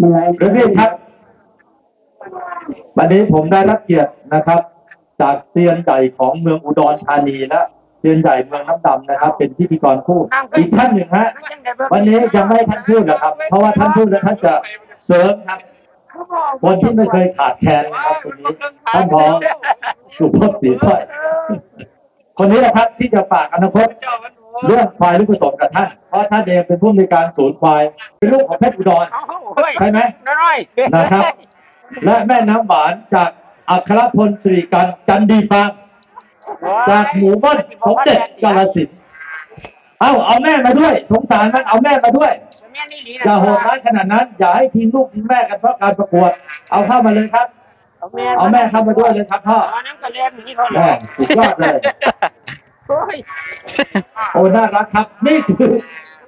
มันไรหรือนี่ครับ วันนี้ผมได้รับเกียรตินะครับ จากเซียนใหญ่ของเมืองอุดรธานีและเซียนใหญ่เมืองน้ำดำนะครับ เป็นพิธีกรคู่อีกท่านหนึ่งฮะวันนี้ยังไม่ให้ท่านพูดนะครับ เพราะว่าท่านพูดแล้วท่านจะเสริมครับคนที่ไม่เคยขาดแคลนนะครับคนนี้ท่านพอสุพจน์ศรีสร้อยคนนี้นะครับที่จะฝากอนาคต เรื่องควายลูกผสมกับท่าน เพราะท่านเองเป็นผู้ในวยการศูนย์ควาย เป็นลูกของเพชรอุดรใช่ไหมน้อยนะครับ และแม่น้ำหวานจากอัครพลสิริกันจันดีฟาร์มจากหมู่บ้านสมเด็จกาลสินธุ์เอาเอาแม่มาด้วย สงสารมันเอาแม่มาด้วย แม่นี่ดีอย่าโหดร้ายขนาดนั้น อย่าให้ทิ้งลูกทิ้งแม่กันเพราะการประกวด เอาเข้ามาเลยครับ เอาแม่เข้ามาด้วยเลยครับพ่อ เอาน้ำกระเลียนนี่เขาแม่สุดยอดเลย โอ้ยโอ้น่ารักครับนี่คือ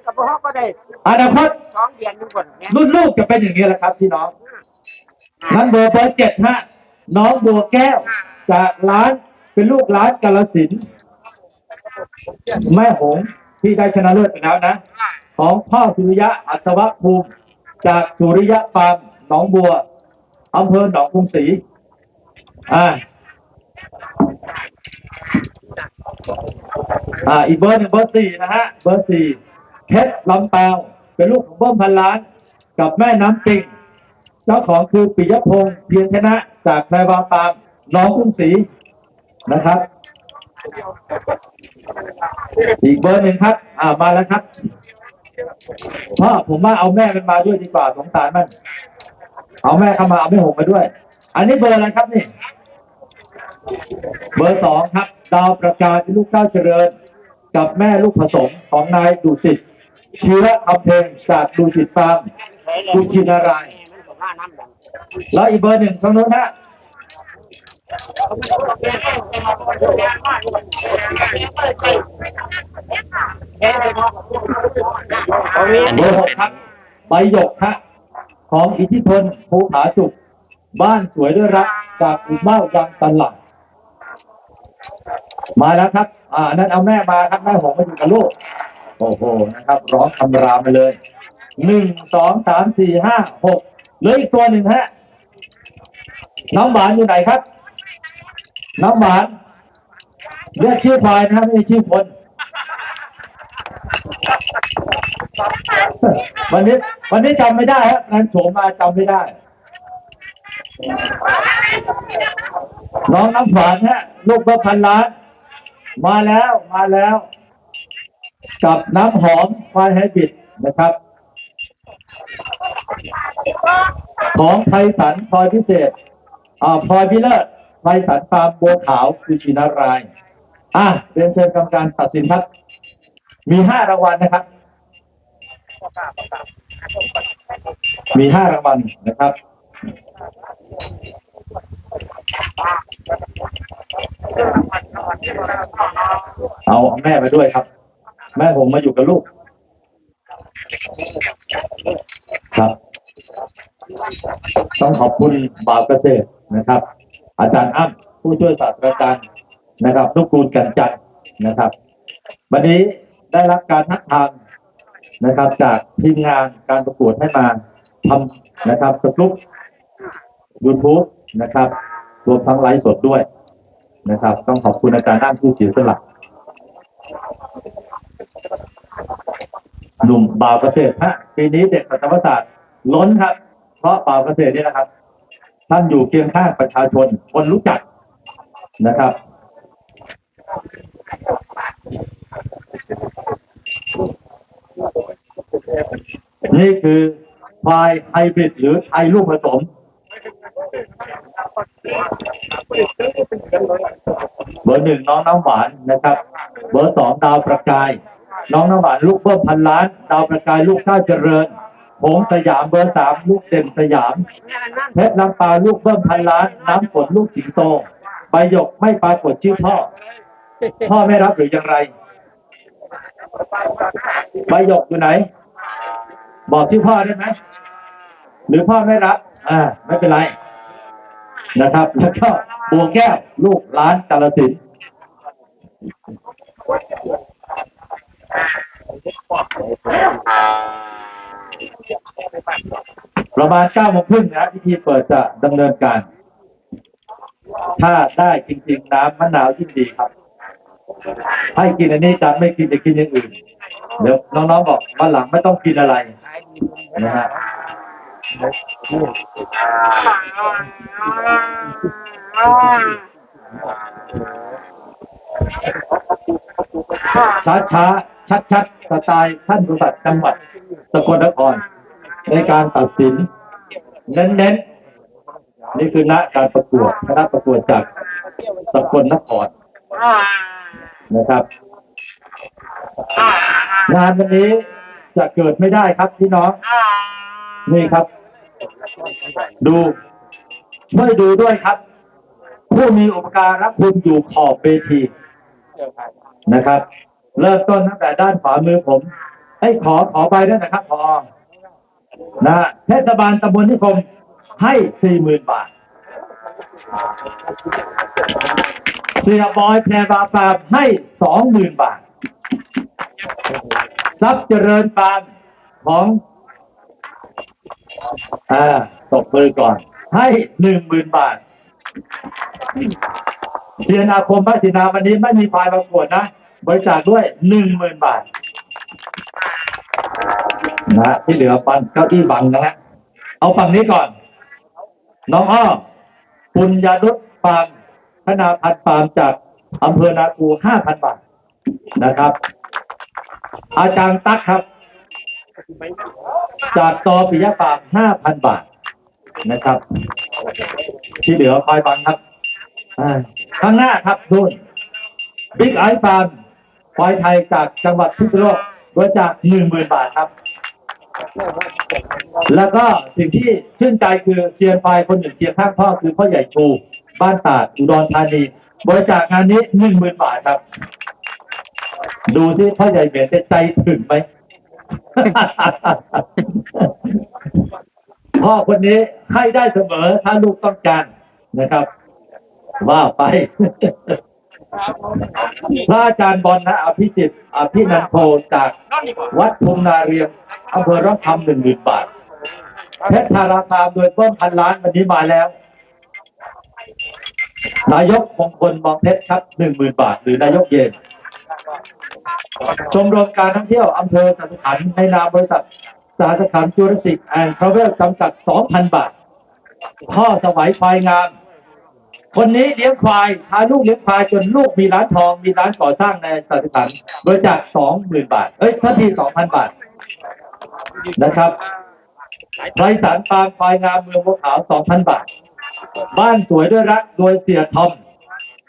กับพ่อก็ได้อนาคตสองเดือนทุกคนเนี่ยรุ่นลูกจะเป็นอย่างนี้แหละครับพี่น้องนั้นเบอร์เบอร์เจ็ดฮะน้องบัวแก้วจากร้านเป็นลูกร้านกาลสินธุ์แม่หงส์ที่ได้ชนะเลิศไปแล้วนะ ของพ่อสุริยะอัศวภูมิ จากสุริยะฟาร์มหนองบัวอำเภอหนองกรุงศรีอ่า อ่าอีกเบอร์หนึ่งเบอร์สี่นะฮะเบอร์สี่เพชรลำเปาเป็นลูกของเบิ้มพันล้าน กับแม่น้ำปิงเจ้าของคือปิยพงษ์เพียรชนะจากแพรวาฟาร์มน้องกรุงศรีนะครับ อีกเบอร์หนึ่งครับ อ่ามาแล้วครับพ่อผมว่าเอาแม่มันมาด้วยดีกว่าสงสารมัน เอาแม่เข้ามาเอาแม่หงมาด้วย อันนี้เบอร์อะไรครับนี่ เบอร์สองครับ ดาวประกาศลูกเก้าเจริญ กับแม่ลูกผสมของนายดุสิตชื้อคำเพลงจากดุสิตฟาร์มกุชินารายแล้วอีกเบอร์หนึ่งทางโน้นฮะเบอร์หกครับใบหยกฮะของอิทธิพลภูผาสุขบ้านสวยด้วยรักจากอุเมายังตันหลังมาแล้วครับอ่านั่นเอาแม่มาครับแม่หงมาอยู่กับลูกโอ้โหนะครับร้องคำรามไปเลยหนึ่งสองสามสี่ห้าหกเหลืออีกตัวหนึ่งฮะน้องหวานอยู่ไหนครับ น้องหวานเรียกชื่อควายนะครับไม่ใช่ชื่อคนวันนี้ วันนี้จำไม่ได้ครับงานโฉมมาจำไม่ได้ น้องน้ำฝานฮะลูกเบอร์พันล้าน มาแล้วมาแล้ว กับน้ำหอมควายไฮบริดนะครับ ของไทยสันพลอยพิเศษอ่าพลอยพิเลิศไทยสันฟาร์มบัวขาวคือชินาราย อะเรียนเชิญกรรมการตัดสินครับ มีห้ารางวัลนะครับ มีห้ารางวัลนะครับ เอาแม่ไปด้วยครับ แม่ผมมาอยู่กับลูก ครับ ต้องขอบคุณบ่าวเกษตรนะครับ อาจารย์อ้ำผู้ช่วยศาสตราจารย์นะครับนุกูลกันจันนะครับ วันนี้ได้รับการทักทามนะครับ จากทีมงานการประกวดให้มาทำนะครับสรุป YouTube นะครับรวมทั้งไลฟ์สดด้วย นะครับ ต้องขอบคุณอาจารย์อ้ำผู้เสียสละหนุ่มบ่าวเกษตรฮะปีนี้เด็กสัตวศาสตร์ล้นครับ เพราะบ่าวเกษตรนี่นะครับ ท่านอยู่เคียงข้างประชาชน คนรู้จักนะครับนี่คือควายไฮบริดหรือไทยลูกผสม เบอร์หนึ่งน้องน้ำหวานนะครับ เบอร์สองดาวประกาย น้องน้ำหวานลูกเพิ่มพันล้าน ดาวประกายลูกข้าเจริญหงสยามเบอร์สามลูกเด่นสยามเพชรลำปาลูกเพิ่มพันล้าน น้ำฝนลูกสิงโตใบหยกไม่ปรากฏชื่อพ่อ พ่อไม่รับหรือยังไรใบหยกอยู่ไหน บอกชื่อพ่อได้ไหมหรือพ่อไม่รับ อ่า ไม่เป็นไร นะครับ แล้วก็บัวแก้วลูกร้านกาลสินประมาณเก้าโมงครึ่งนะพิธีเปิดจะดำเนินการ ถ้าได้จริง ๆ น้ำมะนาวยิ่งดีครับ ให้กินอันนี้จะไม่กินจะกินอย่างอื่น เดี๋ยวน้องๆบอกวันหลังไม่ต้องกินอะไรนะฮะ ช้าช้าชัดชัดสไตล์ท่านบริษัทจังหวัดสกลนคร ในการตัดสิน เน้นๆนี่คือณการประกวดคณะประกวดจากสกลนครนะครับ งานวันนี้จะเกิดไม่ได้ครับพี่น้อง นี่ครับ ดูช่วยดูด้วยครับ ผู้มีอุปการะคุณอยู่ขอบเวทีนะครับ เริ่มต้นตั้งแต่ด้านขวามือผมให้ขอขอไปด้วยนะครับพอนะเทศบาลตำบลนิคมให้สี่หมื่นบาท เสียบอยแพรบาปามให้สองหมื่นบาท ทรัพย์เจริญปานของ อ่าตบมือก่อน ให้หนึ่งหมื่นบาทเชียนาคมพระศินาวันนี้ไม่มีฝ่ายประกวดนะ บริจาคด้วยหนึ่งหมื่นบาท นะที่เหลือปันเก้าอี้บังนะฮะเอาฝั่งนี้ก่อน น้องอ้อปุญญานุชฟามธนาพันธ์ฟามจากอำเภอนาคูห้าพันบาทนะครับ อาจารย์ตั๊กครับ จากตอปิยะฟาร์มห้าพันบาทนะครับ ที่เหลือคอยบังครับข้างหน้าครับนู่นบิ๊กไอฟาร์มควายไทยจากจังหวัดพิษณุโลกบริจาคหนึ่งหมื่นบาทครับ แล้วก็สิ่งที่ชื่นใจคือเซียนควายคนหนึ่งเคียงข้างพ่อคือพ่อใหญ่ชู บ้านตาดอุดรธานี บริจาคงานนี้หนึ่งหมื่นบาทครับ ดูที่พ่อใหญ่เหมียนจะใจถึงไหม พ่อคนนี้ให้ได้เสมอถ้าลูกต้องการนะครับ ว่าไปพระอาจารย์บอลนะอภิสิทธิ์อภินันโทจากวัดพงนาเรียมอำเภอร้องคำหนึ่งหมื่นบาทเพชรธาราคามโดยเพิ่มพันล้านวันนี้มาแล้ว นายกมงคลมองเพชรครับหนึ่งหมื่นบาท หรือนายกเย็น ชมรมการท่องเที่ยวอำเภอสันขันในนามบริษัทสาสขันจูรสิกแอนด์ทราเวลจำกัด 2,000 บาท พ่อสวัยควายงาม คนนี้เลี้ยงควายพาลูกเลี้ยงควายจนลูกมีร้านทอง มีร้านก่อสร้างในสาสขันบริจาค20,000 บาท เอ้ยทัที2,000 บาท นะครับไพรสารฟาร์มควายงามเมืองบัวขาว 2,000 บาท บ้านสวยด้วยรักโดยเสียทอม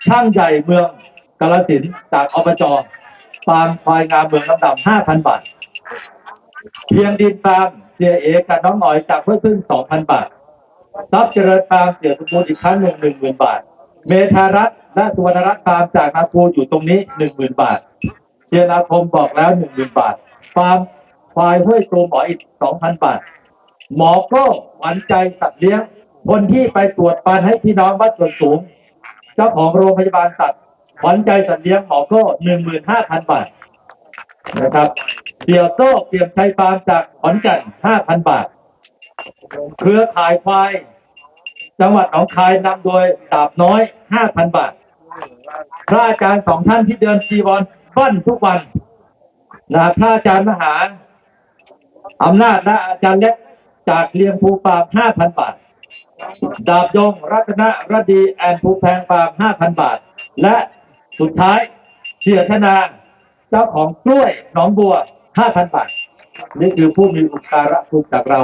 ช่างใหญ่เมืองกาลสินจากอบจ ฟาร์มควายงามเมืองลำดำ5,000บาท เพียงดินฟาร์มเสียเอกกับน้องหน่อยจากเพื่อพึ่ง2,000บาททรัพย์เจริญฟาร์มเสียสมบูรณ์อีกครั้งหนึ่งหนึ่งหมื่นบาท เมธารัตน์และสุวรรณรัตน์ฟาร์มจากนาคูอยู่ตรงนี้หนึ่งหมื่นบาทเชียนาคมบอกแล้วหนึ่งหมื่นบาทฟาร์มควายห้วยตูหมออีกสองพันบาท หมอโก้หวันใจสัตว์เลี้ยงคนที่ไปตรวจปันให้พี่น้องวัดส่วนสูง เจ้าของโรงพยาบาลสัตว์ ขวัญใจสัตว์เลี้ยงหมอโก้หนึ่งหมื่นห้าพันบาทนะครับเสี่ยวโซ่เปี่ยมชัยฟาร์มจากขอนแก่นห้าพันบาท เครือข่ายควาย จังหวัดหนองคายนำโดยดาบน้อยห้าพันบาท พระอาจารย์สองท่านที่เดินจีวรปั้นทุกวันนะพระอาจารย์มหาอำนาจและอาจารย์เล็กจากเลียงภูฟาร์มห้าพันบาท ดาบยงรัตนรดีแอนภูแพงฟาร์มห้าพันบาท และ สุดท้ายเสียธนาเจ้าของกล้วยหนองบัวห้าพันบาท นี่คือผู้มีอุปการะคุณจากเรา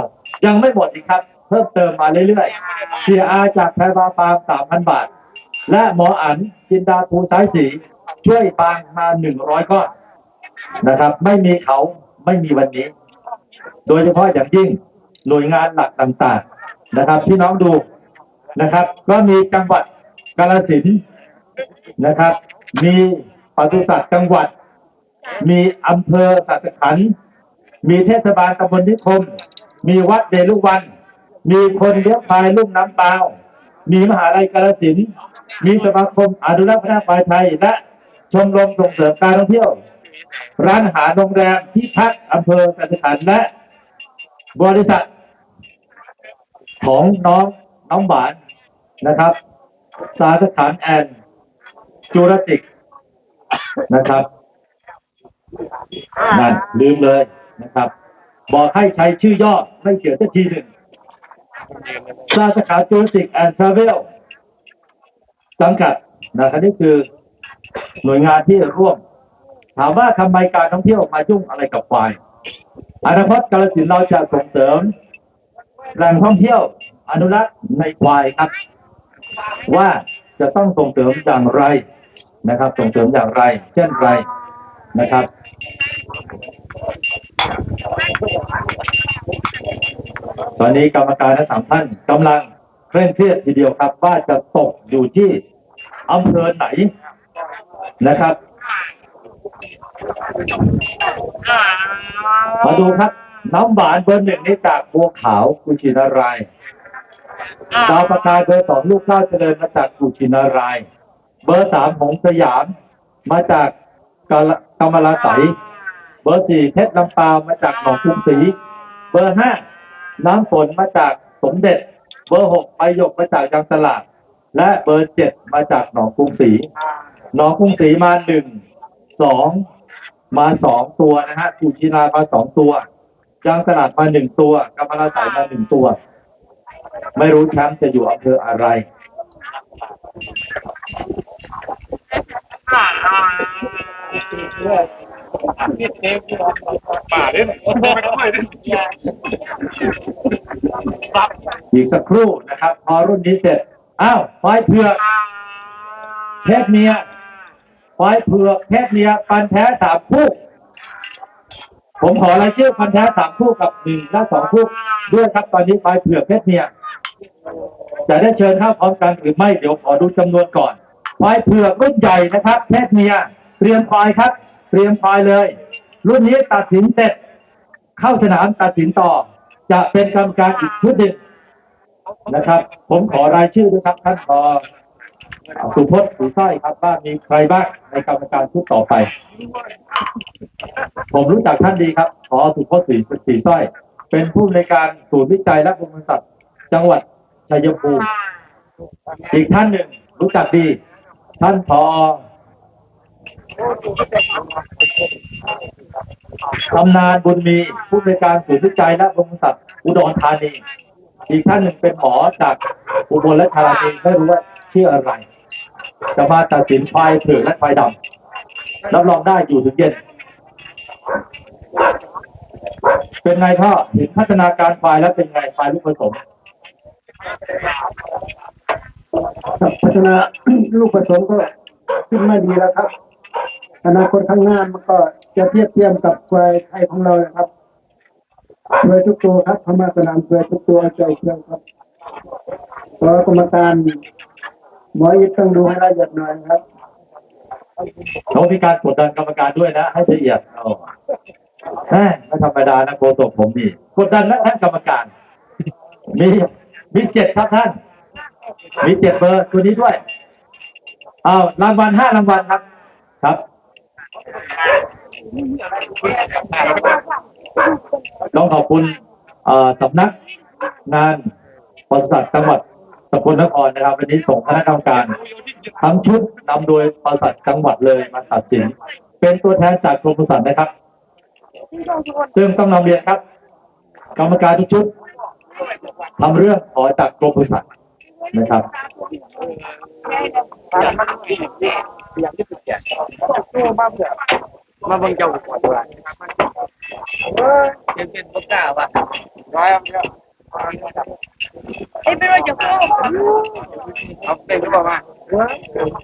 ยังไม่หมดอีกครับ เพิ่มเติมมาเรื่อยๆเสียอาจากแพรวาฟาร์มสามพันบาท และหมออันจินดาภูสายสี ช่วยฟางมาหนึ่งร้อยก้อนนะครับ ไม่มีเขาไม่มีวันนี้ โดยเฉพาะอย่างยิ่งหน่วยงานหลักต่างๆนะครับที่น้องดูนะครับ ก็มีจังหวัดกาฬสินนะครับ มีปศุสัตว์จังหวัด มีอำเภอสัตขัน มีเทศบาลตำบลนิคม มีวัดเดลุวัน มีคนเลี้ยงควายลุ่มน้ำเปล่า มีมหาลัยกาฬสิน มีสมาคมอนุรักษ์พัฒนาควายไทย และชมรมส่งเสริมการท่องเที่ยว ร้านอาหารโรงแรมที่พักอำเภอสัตขันและบริษัท ของน้องน้องหวานนะครับ สาสถานแอน จูราสิกนะครับนั่นลืมเลยนะครับ บอกให้ใช้ชื่อย่อไม่เขียนสักทีหนึ่งสาขาจูราสิกแอนด์ทราเวลจำกัดนะครับนี่คือหน่วยงานที่ร่วม ถามว่าทำไมการท่องเที่ยวมายุ่งอะไรกับควายอนาคตกาลสินธุ์เราจะส่งเสริมแหล่งท่องเที่ยวอนุรักษ์ในควายครับ ว่าจะต้องส่งเสริมอย่างไร นะครับ ส่งเสริมอย่างไร เช่นไรนะครับ ตอนนี้กรรมการทั้งสามท่านกำลังเคร่งเครียดทีเดียวครับ ว่าจะตกอยู่ที่อำเภอไหนนะครับ มาดูครับ น้ำหวานเบอร์หนึ่งนี่จากบัวขาวกุชินารายดาวประกายเบอร์สองลูกข้าวเจริญมาจากกุชินาราย เบอร์สามของสยาม มาจากกากำมะลาไสเบอร์สี่เพชรลำปาวมาจากหนองกรุงศรีเบอร์ห้าน้ำฝนมาจากสมเด็จ เบอร์หกใบหยกมาจากยางตลาด และเบอร์เจ็ดมาจากหนองกรุงศรีหนองกรุงศรีมาหนึ่งสองมาสองตัวนะฮะกุชินามาสองตัวยางตลาดมาหนึ่งตัวกำมะลาสมาหนึ่งตัว ไม่รู้แชมป์จะอยู่อำเภออะไร ป่าเนี่ยไม่ต้องไปเนี่ยอีกสักครู่นะครับ พอรุ่นนี้เสร็จ อ้าวควายเผือกเพศเมียควายเผือกเพศเมียฟันแท้สามคู่ ผมขอรายชื่อฟันแท้สามคู่กับหนึ่งและสองคู่ด้วยครับตอนนี้ควายเผือกเพศเมียจะได้เชิญเข้าพร้อมกันหรือไม่เดี๋ยวขอดูจำนวนก่อนควายเผือกรุ่นใหญ่นะครับเพศเมีย เตรียมควายครับ เตรียมควายเลย รุ่นนี้ตัดสินเสร็จ เข้าสนามตัดสินต่อ จะเป็นกรรมการอีกชุดหนึ่งนะครับ ผมขอรายชื่อด้วยครับ ท่านพอสุพจน์สุสร้อยครับว่ามีใครบ้างในกรรมการชุดต่อไป ผมรู้จักท่านดีครับขอสุพจน์ศรีศรีสร้อย เป็นผู้ในการศูนย์วิจัยและบริษัทจังหวัดชัยภูมิอีกท่านหนึ่งรู้จักดี ท่านพอ ตำนานบุญมีผู้ในวยการศูนย์วิจัยและบริษัทอุดรธานี อีกท่านหนึ่งเป็นหมอจากอุบลและธานีไม่รู้ว่าชื่ออะไร จะมาตัดสินควายเผือกและควายดำรับรองได้อยู่ถึงเย็น เป็นไงพ่อเห็นพัฒนาการควายแล้วเป็นไงควายลูกผสม พัฒนาลูกผสมก็ขึ้นมาดีแล้วครับ อนาคตข้างหน้ามันก็จะเทียบเทียมกับควายไทยของเรานะครับเพื่อทุกตัวครับพม่าสนามเพื่อทุกตัวใจเชียวครับเพราะกรรมการหมอยิต้องดูให้ละเอียดหน่อยครับเขามีการกดดันกรรมการด้วยนะ ให้ละเอียดเอาแหมไม่ธรรมดานะโคตกผมนี่กดดันนะท่านกรรมการ มีมีเจ็ดครับท่าน มีเจ็ดเบอร์ตัวนี้ด้วย เอารางวัลห้ารางวัลครับ ครับ ต้องขอบคุณสำนักงานบริษัทจังหวัดสกลนครนะครับวันนี้ส่งคณะกรรมการ ทั้งชุดนำโดยบริษัทจังหวัดเลยมาตัดสิน เป็นตัวแทนจากกรมปศุสัตว์นะครับ ซึ่งต้องนำเรียนครับ กรรมการทุกชุดทำเรื่องขอจากกรมปศุสัตว์นะครับ มาเบิ่งเจ้าก่อนว่าเออยังเป็นบ่กล้าว่ะร้อยเอาเถอะเอ้ยไม่ว่าจะพูดเอาเป็นหรือเปล่ามาเออ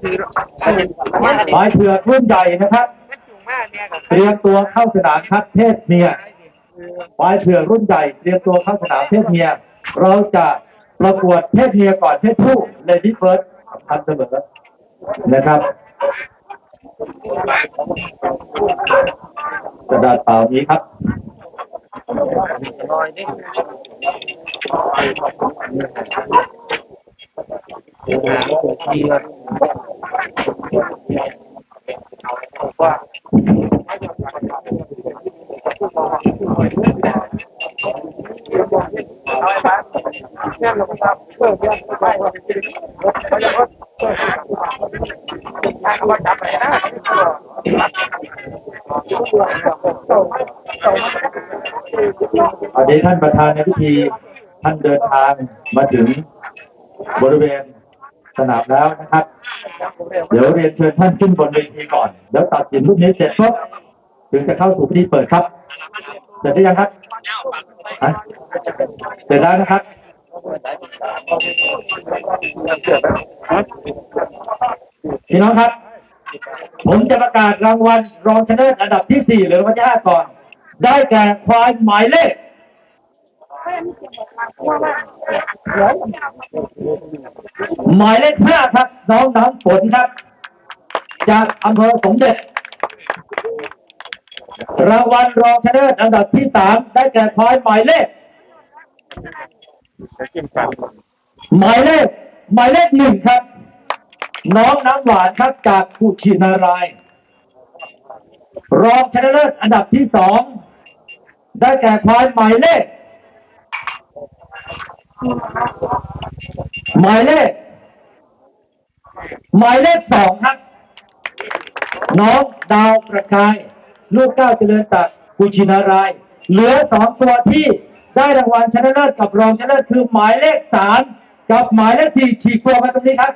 คือเอาเห็นมาดิหมายเผื่อรุ่นใหญ่นะครับ เตรียมตัวเข้าสนามครับเพศเมียควายเผื่อรุ่นใหญ่เตรียมตัวเข้าสนามเพศเมีย เราจะประกวดเพศเมียก่อนเพศผู้เลดี้เฟิร์สสำคัญเสมอนะครับ กระดาษเปล่านี้ครับร้อยนี่ว่าเนี่ยเราครับเพื่อานประธานในพิธีท่านเดินทางมาถึงบริเวณสนามแล้วนะครับ เดี๋ยวเรียนเชิญท่านขึ้นบนเวทีก่อนเดี๋ยวตัดสินลูกนี้เสร็จปุ๊บถึงจะเข้าสู่พิธีเปิดครับ เสร็จหรือยังครับเสร็จแล้วนะครับพี่น้องครับ ผมจะประกาศรางวัลรองชนะเลิศอันดับที่สี่หรือรางวัลที่ห้าก่อน ได้แก่ควายหมายเลข หมายเลขห้าครับ น้องน้ำฝนครับ จากอำเภอสมเด็จ รางวัลรองชนะเลิศอันดับที่สามได้แก่ควายหมายเลขหมายเลขหมายเลขหนึ่งครับ น้องน้ำหวานครับจากกุชินารายรองชนะเลิศอันดับที่สองได้แก่ควายหมายเลข หมายเลข หมายเลขสองครับ น้องดาวประกาย ลูกเก้าเจริญตัดกุชินาราย เหลือสองตัวที่ได้รางวัลชนะเลิศกับรองชนะเลิศคือหมายเลขสามกับหมายเลขสี่ฉีกตัวมาตรงนี้ครับ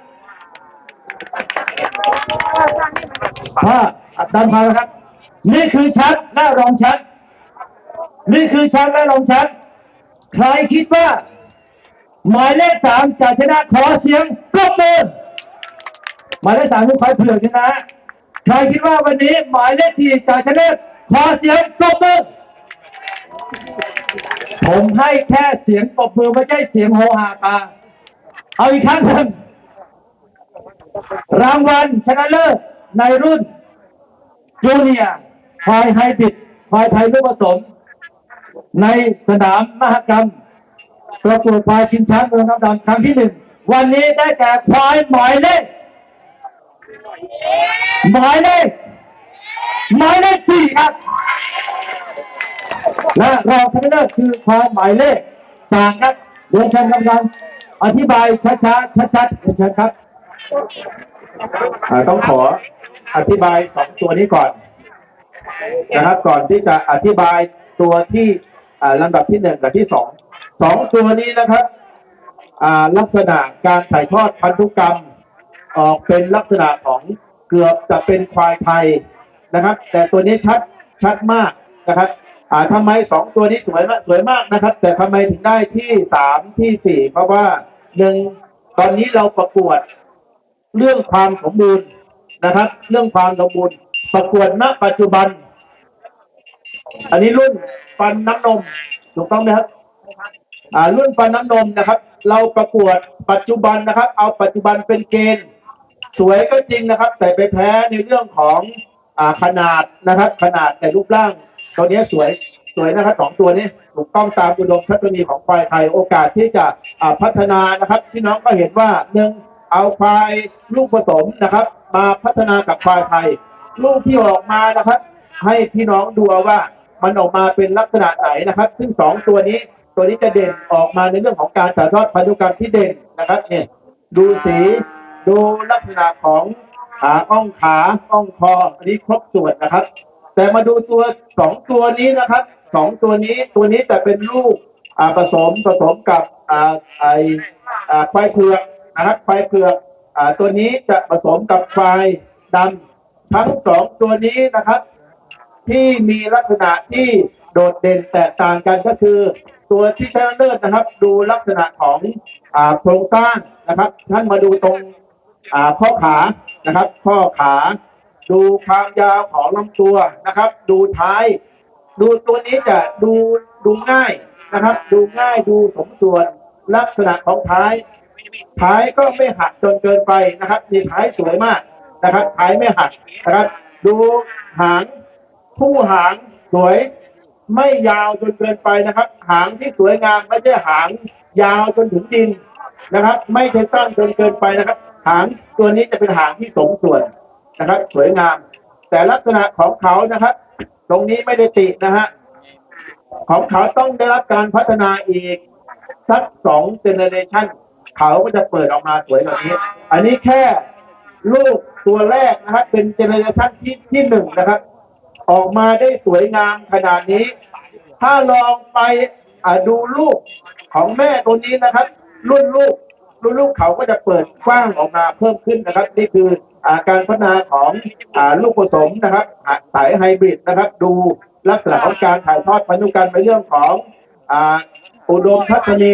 ว่าอัดดันมาครับ นี่คือชั้นและรองชั้นนี่คือชั้นและรองชั้นใครคิดว่า หมายเลขสามจะชนะขอเสียงปรบมือหมายเลขสามคือควายเผือกชนะใครคิดว่าวันนี้หมายเลขสี่จะชนะขอเสียงปรบมือผมให้แค่เสียงปรบมือไม่ใช่เสียงโหฮาตาเอาอีกครั้งหนึ่งรางวัลชนะเลิศในรุ่นจูเนียร์ควายไฮบริดควายไทยลูกผสม ในสนามมหกรรม ประกวดควายชิงช้างเมืองน้ำดำครั้งที่หนึ่งวันนี้ได้แก่ควายหมายเลขหมายเลขหมายเลขสี่ครับและรองชนะเลิศคือควายหมายเลขสามครับเรียนเชิญกำลังอธิบายช้าๆชัดๆเรียนเชิญครับต้องขออธิบายสองตัวนี้ก่อนนะครับก่อนที่จะอธิบายตัวที่อ่าลำดับที่หนึ่งกับที่สอง สองตัวนี้นะครับลักษณะการถ่ายทอดพันธุกรรม ออกเป็นลักษณะของเกือบจะเป็นควายไทยนะครับ แต่ตัวนี้ชัดชัดมากนะครับอ่าทำไมสองตัวนี้สวยมากสวยมากนะครับ แต่ทำไมถึงได้ที่สามที่สี่เพราะว่าหนึ่งตอนนี้เราประกวดเรื่องความสมบูรณ์นะครับ เรื่องความสมบูรณ์ประกวดณปัจจุบัน อันนี้รุ่นฟันน้ำนมถูกต้องไหมครับ รุ่นฟันน้ำนมนะครับ เราประกวดปัจจุบันนะครับ เอาปัจจุบันเป็นเกณฑ์ สวยก็จริงนะครับ แต่ไปแพ้ในเรื่องของอ่าขนาดนะครับ ขนาดแต่รูปร่างตัวนี้สวยสวยนะครับสองตัวนี้ถูกต้องตามอุดมทัศนีของควายไทยโอกาสที่จะอ่าพัฒนานะครับพี่น้องก็เห็นว่าหนึ่งเอาควายลูกผสมนะครับ มาพัฒนากับควายไทย ลูกที่ออกมานะครับ ให้พี่น้องดูเอาว่ามันออกมาเป็นลักษณะไหนนะครับ ซึ่งสองตัวนี้ ตัวนี้จะเด่นออกมาในเรื่องของการถ่ายทอดพันธุกรรมที่เด่นนะครับเนี่ยดูสีดูลักษณะของขาอ่องขาอ่องคออันนี้ครบส่วนนะครับ แต่มาดูตัวสองตัวนี้นะครับสองตัวนี้ตัวนี้จะเป็นลูกผสมผสมกับไอควายเผือกนะครับควายเผือกตัวนี้จะผสมกับควายดำทั้งสองตัวนี้นะครับ ที่มีลักษณะที่ โดดเด่นแตกต่างกันก็คือ ตัวที่ชนะเลิศนะครับ ดูลักษณะของโครงสร้างนะครับ ท่านมาดูตรงข้อขานะครับ ข้อขา ดูความยาวของลำตัวนะครับ ดูท้าย ดูตัวนี้จะดูดูง่ายนะครับ ดูง่ายดูสมส่วนลักษณะของท้าย ท้ายก็ไม่หักจนเกินไปนะครับนี่ท้ายสวยมากนะครับ ท้ายไม่หักนะครับ ดูหางผู้หางสวย ไม่ยาวจนเกินไปนะครับ หางที่สวยงามไม่ใช่หางยาวจนถึงดินนะครับ ไม่ใช่สั้นจนเกินไปนะครับ หางตัวนี้จะเป็นหางที่สมส่วนนะครับ สวยงาม แต่ลักษณะของเขานะครับ ตรงนี้ไม่ได้ตินะฮะของเขาต้องได้รับการพัฒนาอีกสักสองเจเนเรชันเขาก็จะเปิดออกมาสวยแบบนี้ อันนี้แค่ลูกตัวแรกนะครับ เป็นเจเนเรชันที่ที่หนึ่งนะครับ ออกมาได้สวยงามขนาดนี้ ถ้าลองไปดูลูกของแม่ตัวนี้นะครับ รุ่นลูกรุ่นลูกเขาก็จะเปิดกว้างออกมาเพิ่มขึ้นนะครับ นี่คืออาการพัฒนาของอลูกผสมนะครับสายไฮบริดนะครับ ดูลักษณะของการถ่ายทอดพันธุกรรมในเรื่องของอุดมทัศนี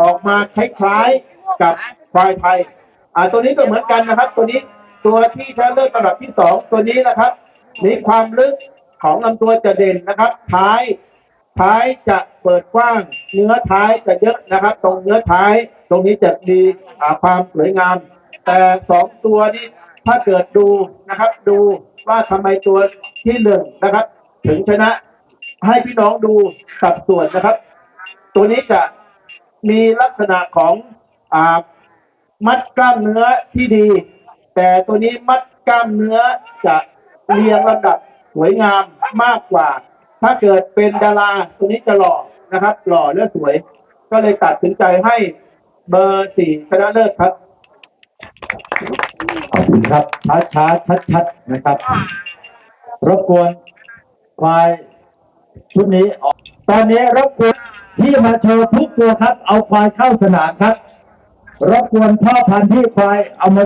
ออกมาคล้ายๆกับควายไทยตัวนี้ก็เหมือนกันนะครับ ตัวนี้ตัวที่ชนะเลิศระดับที่สองตัวนี้นะครับ มีความลึกของลำตัวจะเด่นนะครับ ท้าย ท้ายจะเปิดกว้าง เนื้อท้ายจะเยอะนะครับ ตรงเนื้อท้าย ตรงนี้จะมีความสวยงาม แต่สองตัวนี้ถ้าเกิดดูนะครับ ดูว่าทำไมตัวที่หนึ่งนะครับ ถึงชนะให้พี่น้องดูสัดส่วนนะครับ ตัวนี้จะมีลักษณะของอมัดกล้ามเนื้อที่ดี แต่ตัวนี้มัดกล้ามเนื้อจะ เรียงลำดับสวยงามมากกว่า ถ้าเกิดเป็นดาราตัวนี้จะหล่อนะครับ หล่อและสวย ก็เลยตัดสินใจให้เบอร์สี่ชนะเลิศครับขอบคุณครับช้าช้าชัดชัดๆนะครับ รบกวนควายชุดนี้ออกตอนนี้รบกวนที่มาโชว์ทุกตัวครับ เอาควายเข้าสนามครับ รบกวนพ่อพันธุ์ที่ควายเอามา